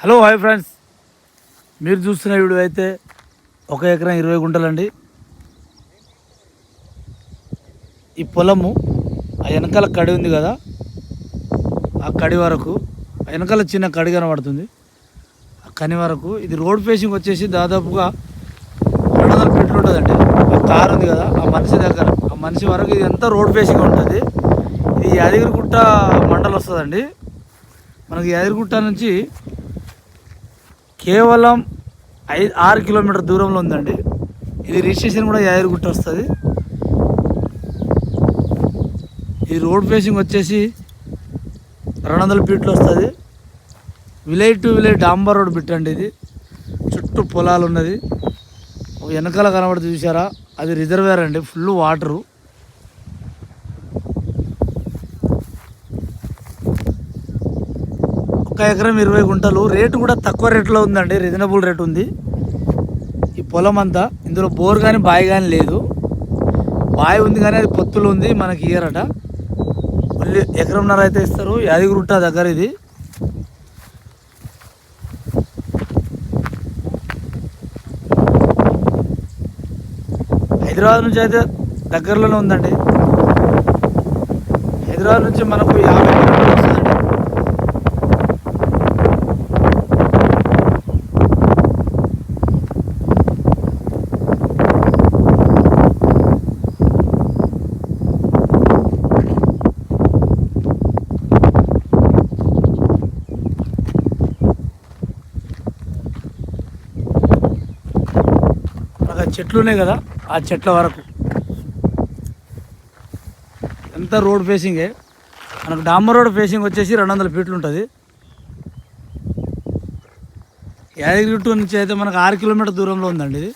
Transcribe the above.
Hello hi friends. మీరు చూస్తున్న video అయితే ఒక ఎకరం ఇరవై గుంటలండి. ఈ పొలము ఆ వెనకాల కడి ఉంది కదా ఆ కడి వరకు ఆ వెనకాల చిన్న కడి కనబడుతుంది. ఆ కని వరకు ఇది రోడ్ ఫేసింగ్ వచ్చేసి దాదాపుగా రెండు వందల ఫీట్లు ఉంటుందండి. ఆ కారు ఉంది కదా ఆ మనిషి దగ్గర ఆ మనిషి వరకు ఇది ఎంత రోడ్ ఫేసింగ్ ఉంటుంది. ఇది యాదగిరిగుట్ట మండలం వస్తుందండి. మనకి యాదగిరిగుట్ట నుంచి కేవలం ఐదు ఆరు కిలోమీటర్ దూరంలో ఉందండి. ఇది రిజిస్ట్రేషన్ కూడా యాదగిరిగుట్ట వస్తుంది. ఈ రోడ్ ఫేసింగ్ వచ్చేసి రెండు వందల ఫీట్లు వస్తుంది. విలేజ్ టు విలేజ్ డాంబర్ రోడ్ బిట్టండి ఇది. చుట్టూ పొలాలు ఉన్నది వెనకాల కనబడుతుంది చూసారా? అది రిజర్వేర్ అండి ఫుల్ వాటరు. ఒక ఎకరం ఇరవై గుంటలు. రేటు కూడా తక్కువ రేట్లో ఉందండి. రీజనబుల్ రేట్ ఉంది. ఈ పొలం అంతా ఇందులో బోర్ కానీ బావి కానీ లేదు. బావి ఉంది కానీ అది పొత్తులు ఉంది మనకి ఇయ్యరట మళ్ళీ ఎకరంన్నర అయితే ఇస్తారు. యాదగిరిగుట్ట దగ్గర ఇది. హైదరాబాద్ నుంచి అయితే దగ్గరలోనే ఉందండి. హైదరాబాద్ నుంచి మనకు యాభై కిలోమీటర్లు వస్తుందండి. బాగా చెట్లు ఉన్నాయి కదా ఆ చెట్ల వరకు. ఎంత రోడ్ ఫేసింగే మనకు డాంబర్ రోడ్ ఫేసింగ్ వచ్చేసి రెండు వందల ఫీట్లు ఉంటుంది. యాదగిరిగుట్టు నుంచి అయితే మనకు ఆరు కిలోమీటర్ దూరంలో ఉందండి ఇది.